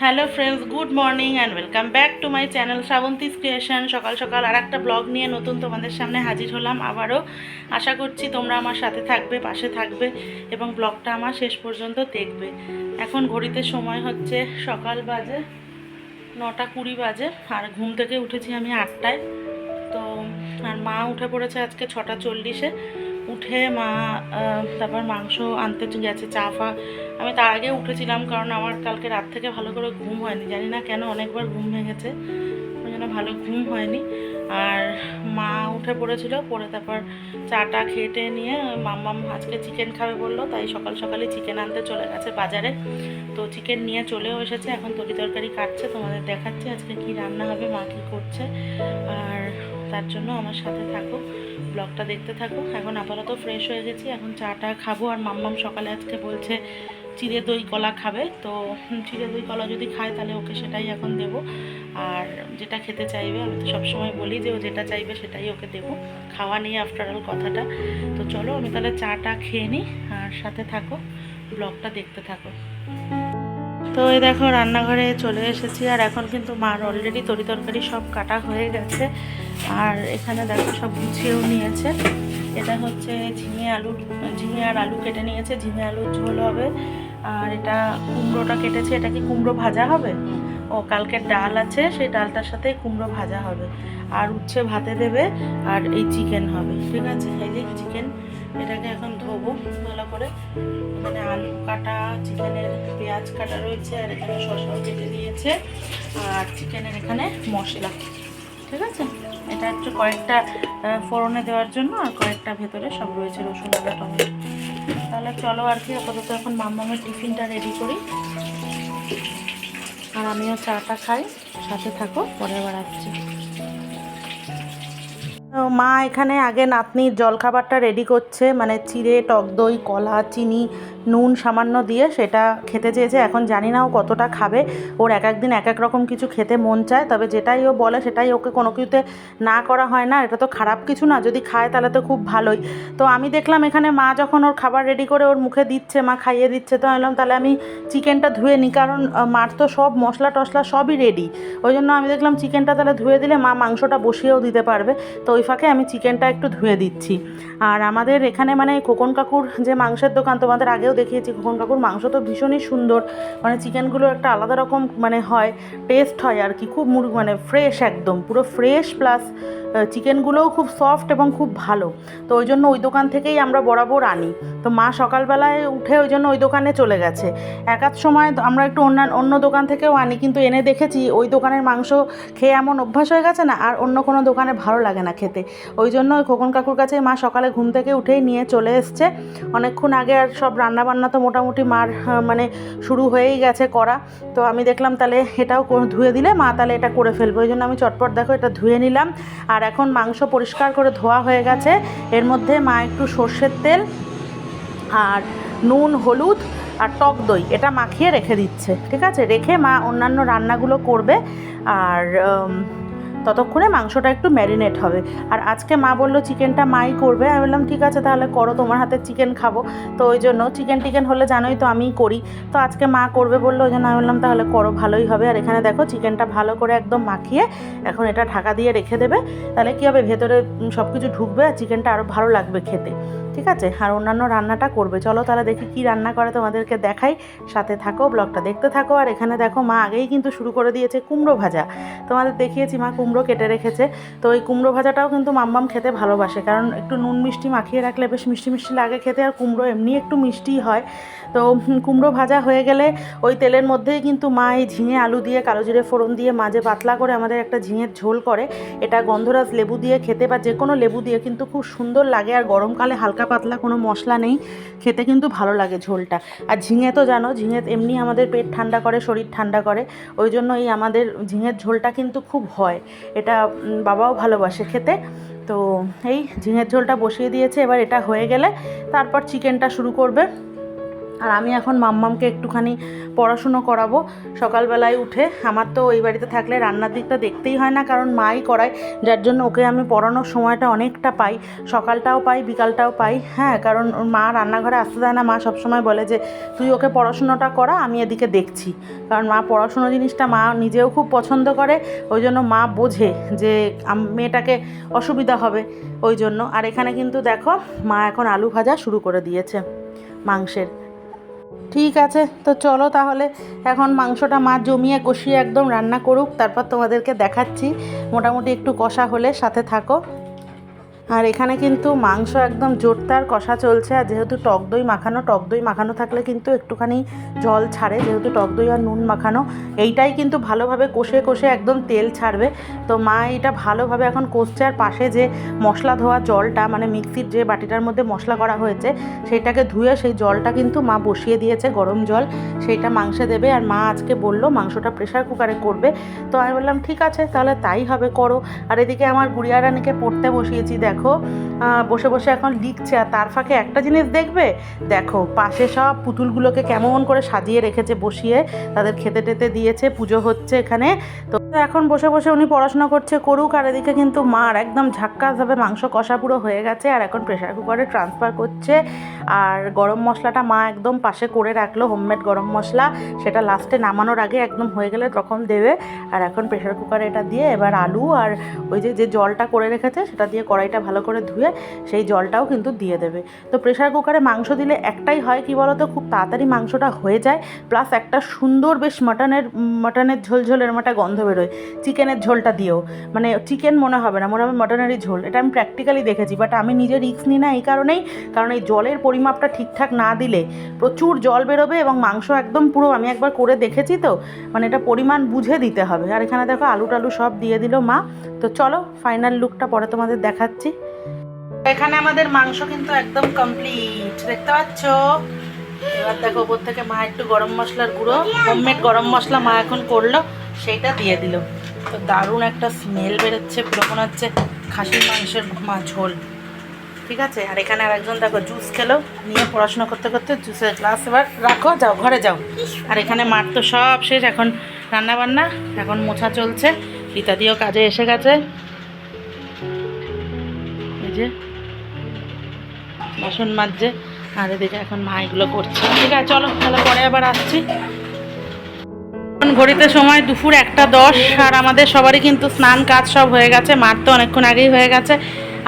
Hello friends, good morning and welcome back to my channel Srabanti's creation. সকাল সকাল আর একটা blog নিয়ে নতুন তোমাদের সামনে হাজির হলাম আবারও। আশা করছি তোমরা আমার সাথে থাকবে, পাশে থাকবে এবং ব্লগটা আমার শেষ পর্যন্ত দেখবে। এখন ঘড়িতে সময় হচ্ছে সকাল বাজে, নটা কুড়ি বাজে, আর ঘুম থেকে উঠেছি আমি আটটায়। তো, আর মা উঠে পড়েছে আজকে ছটা চল্লিশে। উঠে মা তারপর মাংস আনতে গেছে, চা ফা। আমি তার আগে উঠেছিলাম কারণ আমার কালকে রাত থেকে ভালো করে ঘুম হয়নি। জানি না কেন অনেকবার ঘুম ভেঙেছে, ওই জন্য ভালো ঘুম হয়নি। আর মা উঠে পড়েছিল পরে তারপর চাটা খেটে নিয়ে মাম্মাম আজকে চিকেন খাবে বলল, তাই সকাল সকালে চিকেন আনতে চলে গেছে বাজারে। তো চিকেন নিয়ে চলেও এসেছে, এখন তরি তরকারি কাটছে, তোমাদের দেখাচ্ছে আজকে কি রান্না হবে, মা কী করছে। আর তার জন্য আমার সাথে থাকো ব্লগটা দেখতে থাকো এখন আপাতত ফ্রেশ হয়ে গেছি, এখন চাটা খাব। আর মাম্মাম সকালে আজকে বলছে চিড়ে দই কলা খাবে। তো চিড়ে দই কলা যদি খায়, তাহলে ওকে সেটাই এখন দেবো। আর যেটা খেতে চাইবে, আমি তো সবসময় বলি যে ও যেটা চাইবে সেটাই ওকে দেবো। খাওয়া নিয়ে আফটার অল কথাটা। তো চলো, আমি তাহলে চাটা খেয়ে নিই, আর সাথে থাকো, ব্লগটা দেখতে থাকো। তো এই দেখো, রান্নাঘরে চলে এসেছি। আর এখন কিন্তু মার অলরেডি তরি তরকারি সব কাটা হয়ে গেছে। আর এখানে দেখো সব গুছিয়েও নিয়েছে। এটা হচ্ছে ঝিঙে আলু, ঝিঙে আর আলু কেটে নিয়েছে। ঝিঙে আলুর ঝোল হবে। আর এটা কুমড়োটা কেটেছে। এটা কি কুমড়ো ভাজা হবে? ও, কালকের ডাল আছে। সেই ডালটার সাথে কুমড়ো ভাজা হবে। আর উচ্ছে ভাতে দেবে। আর এই চিকেন হবে। ঠিক আছে? এই যে চিকেন, এটাকে এখন ধোবো ভালো করে। এখানে আলু কাটা, চিকেনের পেঁয়াজ কাটা রয়েছে, আর এখানে শসাও কেটে দিয়েছে আর চিকেনের এখানে মশলা। ঠিক আছে? এটা একটু কয়েকটা ফোড়নে দেওয়ার জন্য আর কয়েকটা ভেতরে সব রয়েছে রসুন আদা টমেটো। তাহলে চলো আর কি, আপাতত এখন মাম্মামের টিফিনটা রেডি করি। আর আমিও চাটা খাই, সাথে থাকো, পরে আবার আসছি। মা এখানে আগে নাতনির জলখাবারটা রেডি করছে মানে চিড়ে, টক দই, কলা, চিনি নুন সামান্য দিয়ে সেটা খেতে চেয়েছে। এখন জানি না ও কতটা খাবে। ওর এক এক দিন এক এক রকম কিছু খেতে মন চায়। তবে যেটাই ও বলে সেটাই ওকে কোনো কিছুতে না করা হয় না। এটা তো খারাপ কিছু না। যদি খায় তাহলে তো খুব ভালোই। তো আমি দেখলাম এখানে মা যখন ওর খাবার রেডি করে ওর মুখে দিচ্ছে, মা খাইয়ে দিচ্ছে, তো বললাম তাহলে আমি চিকেনটা ধুয়ে নিই কারণ মার তো সব মশলা টশলা সবই রেডি ওই জন্য আমি দেখলাম চিকেনটা তাহলে ধুয়ে দিলে মা মাংসটা বসিয়েও দিতে পারবে। তো ওই ফাঁকে আমি চিকেনটা একটু ধুয়ে দিচ্ছি। আর আমাদের এখানে মানে খোকন কাকুর যে মাংসের দোকান তোমাদের আগেও দেখিয়েছি খোকন কাকুর মাংস তো ভীষণই সুন্দর। মানে চিকেনগুলো একটা আলাদা রকম মানে হয় টেস্ট হয় আর কি, খুব মুর- মানে ফ্রেশ একদম, পুরো ফ্রেশ প্লাস চিকেনগুলোও খুব সফট এবং খুব ভালো। তো ওই জন্য ওই দোকান থেকেই আমরা বরাবর আনি। তো মা সকালবেলায় উঠে ওই জন্য ওই দোকানে চলে গেছে। এক আধ সময় আমরা একটু অন্য অন্য দোকান থেকেও আনি, কিন্তু এনে দেখেছি ওই দোকানের মাংস খেয়ে এমন অভ্যাস হয়ে গেছে না, আর অন্য কোনো দোকানে ভালো লাগে না খেতে। ওই জন্য ওই খোকন কাকুর কাছে মা সকালে ঘুম থেকে উঠেই নিয়ে চলে এসছে। অনেকক্ষণ আগে আর সব রান্নাবান্না তো মোটামুটি মার মানে শুরু হয়েই গেছে করা। তো আমি দেখলাম তাহলে এটাও ধুয়ে দিলে মা তাহলে এটা করে ফেলব। ওই জন্য আমি চটপট দেখো এটা ধুয়ে নিলাম। আর এখন মাংস পরিষ্কার করে ধোয়া হয়ে গেছে। এর মধ্যে মা একটু সর্ষের তেল আর নুন, হলুদ আর টক দই, এটা মাখিয়ে রেখে দিচ্ছে। ঠিক আছে? রেখে মা অন্যান্য রান্নাগুলো করবে। আর ততক্ষণে মাংসটা একটু ম্যারিনেট হবে। আর আজকে মা বলল, চিকেনটা মাই করবে। আমি বললাম, ঠিক আছে, তাহলে করো, তোমার হাতে চিকেন খাব। তো ওই জন্য চিকেন টিকেন হলে জানোই তো আমিই করি। তো আজকে মা করবে বলল, ওই জন্য আমি বললাম, তাহলে করো, ভালোই হবে। আর এখানে দেখো, চিকেনটা ভালো করে একদম মাখিয়ে এখন এটা ঢাকা দিয়ে রেখে দেবে। তাহলে কী হবে, ভেতরে সব কিছু ঢুকবে আর চিকেনটা আরও ভালো লাগবে খেতে। ঠিক আছে? আর অন্যান্য রান্নাটা করবে। চলো তাহলে দেখি কি রান্না করে তোমাদেরকে দেখাই। সাথে থাকো, ব্লগটা দেখতে থাকো। আর এখানে দেখো, মা আগেই কিন্তু শুরু করে দিয়েছে কুমড়ো ভাজা। তোমাদের দেখিয়েছি মা কুমড়ো কেটে রেখেছে। তো ওই কুমড়ো ভাজাটাও কিন্তু মাম্মাম খেতে ভালোবাসে। কারণ একটু নুন মিষ্টি মাখিয়ে রাখলে বেশ মিষ্টি মিষ্টি লাগে খেতে আর কুমড়ো এমনি একটু মিষ্টি হয়। তো কুমড়ো ভাজা হয়ে গেলে ওই তেলের মধ্যেই কিন্তু মা এই ঝিঙে আলু দিয়ে কালো জিরে ফোড়ন দিয়ে মাঝে পাতলা করে আমাদের একটা ঝিঙের ঝোল করে। এটা গন্ধরাজ লেবু দিয়ে খেতে বা যে কোনো লেবু দিয়ে কিন্তু খুব সুন্দর লাগে আর গরমকালে হালকা পাতলা কোনো মশলা নেই। খেতে কিন্তু ভালো লাগে ঝোলটা। আর ঝিঙে তো জানো, ঝিঙে এমনি আমাদের পেট ঠান্ডা করে, শরীর ঠান্ডা করে। ওই জন্য এই আমাদের ঝিঙের ঝোলটা কিন্তু খুব হয়। এটা বাবাও ভালোবাসে খেতে। তো এই ঝিঙের ঝোলটা বসিয়ে দিয়েছে, এবার এটা হয়ে গেলে তারপর চিকেনটা শুরু করবে। আর আমি এখন মাম্মামকে একটুখানি পড়াশুনো করাবো। সকালবেলায় উঠে, আমার তো ওই বাড়িতে থাকলে রান্নার দিকটা দেখতেই হয় না, কারণ মাই করায়, যার জন্য ওকে আমি পড়ানোর সময়টা অনেকটা পাই। সকালটাও পাই, বিকালটাও পাই হ্যাঁ কারণ মা রান্নাঘরে আসতে দেয় না, মা সবসময় বলে যে, তুই ওকে পড়াশুনোটা করা, আমি এদিকে দেখছি। কারণ মা পড়াশুনো জিনিসটা মা নিজেও খুব পছন্দ করে, ওই জন্য মা বোঝে যে মেয়েটাকে অসুবিধা হবে ওই জন্য। আর এখানে কিন্তু দেখো, মা এখন আলু ভাজা শুরু করে দিয়েছে মাংসের। ঠিক আছে, তো চলো তাহলে এখন মাংসটা মা জমিয়ে কষিয়ে একদম রান্না করুক, তারপর তোমাদেরকে দেখাচ্ছি। মোটামুটি একটু কষা হলে সাথে থাকো। আর এখানে কিন্তু মাংস একদম জোরদার কষা চলছে, আর যেহেতু টক দই মাখানো, টক দই মাখানো থাকলে কিন্তু একটুখানি জল ছাড়ে, যেহেতু টক দই আর নুন মাখানো, এইটাই কিন্তু ভালোভাবে কষে কষে একদম তেল ছাড়বে। তো মা এটা ভালোভাবে এখন কষছে, আর পাশে যে মশলা ধোয়া জলটা মানে মিক্সির যে বাটিটার মধ্যে মশলা করা হয়েছে সেইটাকে ধুয়ে সেই জলটা কিন্তু মা বসিয়ে দিয়েছে গরম জল সেইটা মাংসে দেবে। আর মা আজকে বলল মাংসটা প্রেশার কুকারে করবে। তো আমি বললাম, ঠিক আছে, তাহলে তাই হবে, করো। আর এদিকে আমার গুড়িয়া রানীকে পড়তে বসিয়েছি, দেখো। আহ, বসে বসে এখন লিখছে। আর তার ফাঁকে একটা জিনিস দেখবে? দেখো পাশে সব পুতুলগুলোকে কেমন করে সাজিয়ে রেখেছে বসিয়ে তাদের খেতে টেতে দিয়েছে পুজো হচ্ছে এখানে। তো এখন বসে বসে উনি পড়াশোনা করছে করুক। আর এদিকে কিন্তু মার একদম ঝাক্কাসভাবে মাংস কষা পুরো হয়ে গেছে। আর এখন প্রেশার কুকারে ট্রান্সফার করছে। আর গরম মশলাটা মা একদম পাশে করে রাখল হোমমেড গরম মশলা। সেটা লাস্টে নামানোর আগে একদম হয়ে গেলে তখন দেবে। আর এখন প্রেশার কুকারে এটা দিয়ে এবার আলু আর ওই যে যে জলটা করে রেখেছে সেটা দিয়ে কড়াইটা ভালো করে ধুয়ে সেই জলটাও কিন্তু দিয়ে দেবে। তো প্রেশার কুকারে মাংস দিলে একটাই হয় কি বলো তো খুব তাড়াতাড়ি মাংসটা হয়ে যায় প্লাস একটা সুন্দর বেশ মাটনের মাটনের ঝোলঝোল এরম একটা গন্ধ বেরোয়। চিকেনের ঝোলটা দিয়েও মানে চিকেন মনে হবে না মনে হবে মটনেরই ঝোল। এটা আমি প্র্যাকটিক্যালি দেখেছি বাট আমি নিজে রিস্ক নিই না এই কারণেই, কারণ এই জলের পরিমাপটা ঠিকঠাক না দিলে প্রচুর জল বেরোবে এবং মাংস একদম পুরো আমি একবার করে দেখেছি তো মানে এটা পরিমাণ বুঝে দিতে হবে। আর এখানে দেখো আলু টালু সব দিয়ে দিল মা। তো চলো ফাইনাল লুকটা পরে তোমাদের দেখাচ্ছি। এখানে আমাদের মাংস কিন্তু একদম কমপ্লিট দেখতে পাচ্ছ? এবার দেখো ওপর থেকে মা একটু গরম মশলার গুঁড়ো হোমমেড গরম মশলা মা এখন করল, সেইটা দিয়ে দিল। তো দারুণ একটা স্মেল বেরোচ্ছে পুরো হচ্ছে খাসির মাংসের মা ঝোল। ঠিক আছে? আর এখানে আর একজন দেখো জুস খেলো। নিয়ে পড়াশোনা করতে করতে জুসের গ্লাস এবার রাখো, যাও, ঘরে যাও। আর এখানে মার তো সব শেষ, এখন রান্না বান্না এখন মোছা চলছে। ইত্যাদিও কাজে এসে গেছে। যে বাসন মাজছে আর এদিকে এখন মা এগুলো করছে। ঠিক আছে, চলো, তাহলে পরে আবার আসছি। এখন ঘড়িতে সময় দুপুর একটা দশ, আর আমাদের সবারই কিন্তু স্নান কাজ সব হয়ে গেছে। মার তো অনেকক্ষণ আগেই হয়ে গেছে।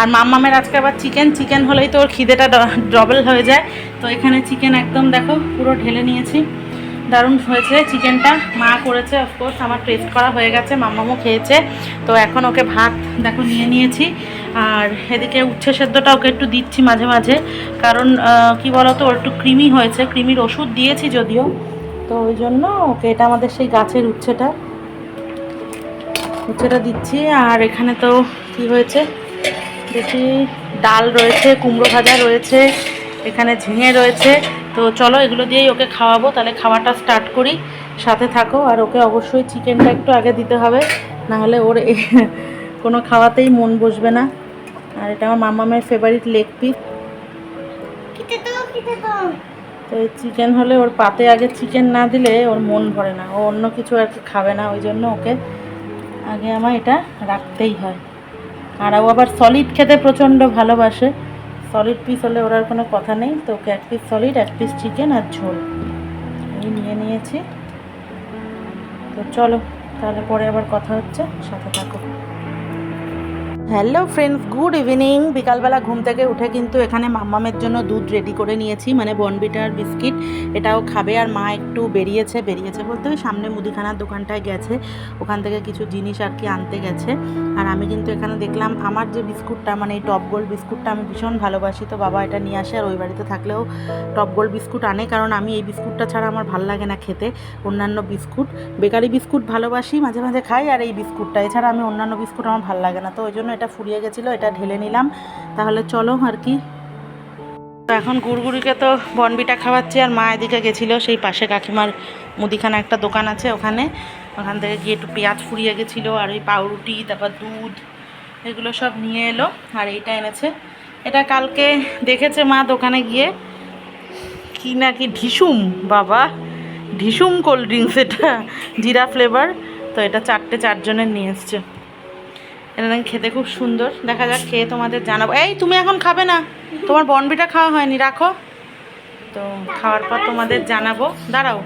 আর মাম্মামের আজকে আবার চিকেন। চিকেন হলেই তো ওর খিদেটা ডবল হয়ে যায়। তো এখানে চিকেন একদম দেখো, পুরো ঢেলে নিয়েছি। দারুণ হয়েছে চিকেনটা। মা করেছে অফকোর্স আমার টেস্ট করা হয়ে গেছে, মাম্মামও খেয়েছে। তো এখন ওকে ভাত, দেখো, নিয়ে নিয়েছি। আর এদিকে উচ্ছে সেদ্ধটা ওকে একটু দিচ্ছি মাঝে মাঝে। কারণ কি বলতো, ওর একটু কৃমি হয়েছে। ক্রিমির ওষুধ দিয়েছি যদিও। তো ওই জন্য ওকে এটা আমাদের সেই গাছের উচ্ছেটা। উচ্ছেটা দিচ্ছি। আর এখানে তো কি হয়েছে? দেখি, ডাল রয়েছে, কুমড়ো ভাজা রয়েছে, এখানে ঝিঙে রয়েছে। তো চলো, এগুলো দিয়েই ওকে খাওয়াবো। তাহলে খাওয়াটা স্টার্ট করি। সাথে থাকো। আর ওকে অবশ্যই চিকেনটা একটু আগে দিতে হবে। নাহলে ওর কোনো খাওয়াতেই মন বসবে না। আর এটা আমার মামামের ফেভারিট লেগ পিস তো এই চিকেন হলে ওর পাতে আগে চিকেন না দিলে ওর মন ভরে না। ও অন্য কিছু আর কি খাবে না ওই জন্য ওকে আগে আমার এটা রাখতেই হয়। আর ও আবার সলিড খেতে প্রচণ্ড ভালোবাসে। সলিড পিস হলে ওর আর কোনো কথা নেই। তো ওকে এক পিস সলিড এক পিস চিকেন আর ঝোল। এই নিয়ে নিয়েছি। তো চলো তাহলে পরে আবার কথা হচ্ছে। সাথে থাকো। Hello friends, good evening. বিকালবেলা ঘুম থেকে উঠে কিন্তু এখানে মাম্মামের জন্য দুধ রেডি করে নিয়েছি মানে বনবিটার বিস্কিট। এটাও খাবে আর মা একটু বেরিয়েছে বেরিয়েছে বলতে ওই সামনে মুদিখানার দোকানটায় গেছে। ওখান থেকে কিছু জিনিস আর কি আনতে গেছে। আর আমি কিন্তু এখানে দেখলাম আমার যে বিস্কুটটা মানে এই টপ গোল্ড বিস্কুটটা আমি ভীষণ ভালোবাসি। তো বাবা এটা নিয়ে আসে আর ওই বাড়িতে থাকলেও টপ গোল্ড বিস্কুট আনে, কারণ আমি এই বিস্কুটটা ছাড়া আমার ভালো লাগে না খেতে, অন্যান্য বিস্কুট। বেকারি বিস্কুট ভালোবাসি, মাঝে মাঝে খাই আর এই বিস্কুটটা। এছাড়া আমি অন্যান্য বিস্কুট আমার ভালো লাগে না, তো ওই জন্য এটা ফুরিয়ে গেছিল, এটা ঢেলে নিলাম। তাহলে চলো আর কি। তো এখন গুড়গুড়িকে তো বনবিটা খাওয়াচ্ছি, আর মা এদিকে গেছিল, সেই পাশে কাকিমার মুদিখানা একটা দোকান আছে ওখানে। ওখান থেকে গিয়ে একটু পেঁয়াজ ফুরিয়ে গেছিল, আর ওই পাউরুটি, তারপর দুধ, এগুলো সব নিয়ে এলো, আর এইটা এনেছে। এটা কালকে দেখেছে মা দোকানে গিয়ে। কি না কি ঢিসুম, বাবা। ঢিসুম কোল্ড ড্রিঙ্কস এটা, জিরা ফ্লেভার। তো এটা চারটে চারজনের নিয়ে এসছে। এটা খেতে খুব সুন্দর। দেখা যাক খেয়ে তোমাদের জানাব। এই, তুমি এখন খাবে না? তোমার বনবিটা খাওয়া হয়নি, রাখো। তো খাওয়ার পর তোমাদের জানাব। দাঁড়াও।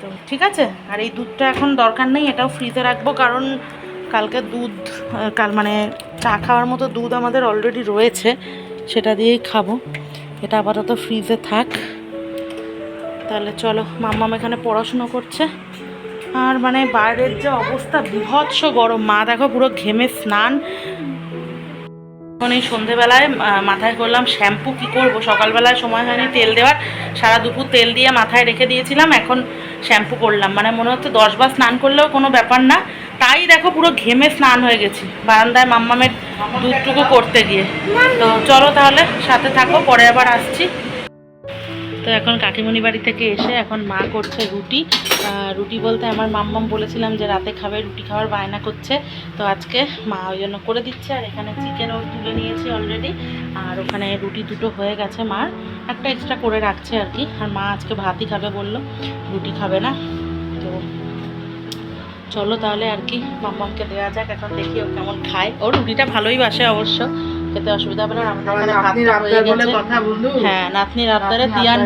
তো ঠিক আছে? আর এই দুধটা এখন দরকার নেই, এটাও ফ্রিজে রাখব, কারণ কালকে দুধ, কাল মানে চা খাওয়ার মতো দুধ আমাদের অলরেডি রয়েছে, সেটা দিয়েই খাব। এটা আপাতত ফ্রিজে থাক। তাহলে চলো, মাম্মাম এখানে পড়াশুনো করছে। আর মানে বাইরের যে অবস্থা বিভৎস গরম। মা দেখো পুরো ঘেমে স্নান। এখন এই সন্ধেবেলায় মাথায় করলাম শ্যাম্পু, কি করব? সকালবেলায় সময় হয়নি তেল দেওয়ার। সারা দুপুর তেল দিয়ে মাথায় রেখে দিয়েছিলাম, এখন শ্যাম্পু করলাম। মানে মনে হচ্ছে দশ বার স্নান করলেও কোনো ব্যাপার না। তাই দেখো পুরো ঘেমে স্নান হয়ে গেছি, বারান্দায় মাম্মামের দুধটুকু করতে গিয়ে। তো চলো তাহলে, সাথে থাকো, পরে আবার আসছি। তো এখন কাকিমণি বাড়ি থেকে এসে এখন মা করছে রুটি। রুটি বলতে আমার মাম্মাম বলেছিলাম যে রাতে খাবে, রুটি খাওয়ার বায়না করছে। তো আজকে মা ওই জন্য করে দিচ্ছে, আর এখানে চিকেনও তুলে নিয়েছি অলরেডি আর ওখানে রুটি দুটো হয়ে গেছে মার। একটা এক্সট্রা করে রাখছে আর কি। আর মা আজকে ভাতই খাবে বলল, রুটি খাবে না। তো চলো তাহলে আর কি, মাম্মামকে দেওয়া যাক, এখন দেখি ও কেমন খায়। ও রুটিটা ভালোই বাসে অবশ্য। খেতে অসুবিধা হবে না হয়ে নাতনির আবদারে তিয়ান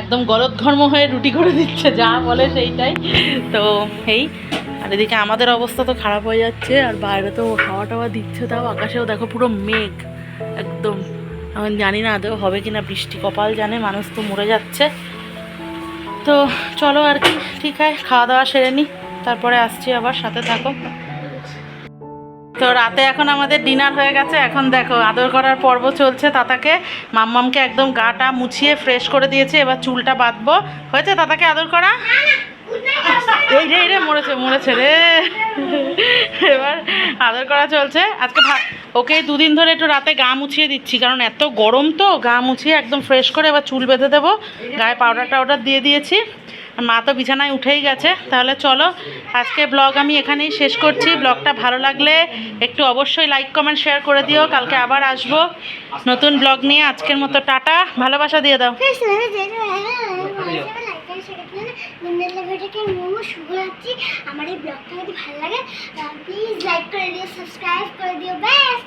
একদম গলদঘর্ম হয়ে রুটি করে দিচ্ছে যা বলে সেইটাই। তো এই আর এদিকে আমাদের অবস্থা তো খারাপ হয়ে যাচ্ছে আর বাইরে তো হাওয়া টাওয়া দিচ্ছে তাও আকাশেও দেখো পুরো মেঘ একদম। এখন জানি না আদৌ হবে কিনা বৃষ্টি কপাল জানে মানুষ তো মরে যাচ্ছে। তো চলো আর কি ঠিক আছে খাওয়া দাওয়া সেরে নিই তারপরে আসছি আবার সাথে থাকো। তো রাতে এখন আমাদের ডিনার হয়ে গেছে। এখন দেখো, আদর করার পর্ব চলছে তাতাকে। মাম্মামকে একদম গাটা মুছিয়ে ফ্রেশ করে দিয়েছে, এবার চুলটা বাঁধবো। হয়েছে তাতাকে আদর করা? এই রে রে, মরেছে মরেছে রে। এবার আদর করা চলছে। আজকে ভাত, ওকে দুদিন ধরে একটু রাতে গা মুছিয়ে দিচ্ছি, কারণ এত গরম তো, গা মুছিয়ে একদম ফ্রেশ করে এবার চুল বেঁধে দেবো। গায়ে পাউডার টাউডার দিয়ে দিয়েছি। মা তো বিছানায় উঠেই গেছে। তাহলে চলো, আজকে ব্লগ আমি এখানেই শেষ করছি। ব্লগটা ভালো লাগলে একটু অবশ্যই লাইক কমেন্ট শেয়ার করে দিও। কালকে আবার আসব নতুন ব্লগ নিয়ে। আজকের মতো টাটা। ভালোবাসা দিয়ে দাও। আমার এই ব্লগটা যদি ভালো লাগে প্লিজ লাইক করে দিও সাবস্ক্রাইব করে দিও। ব্যাস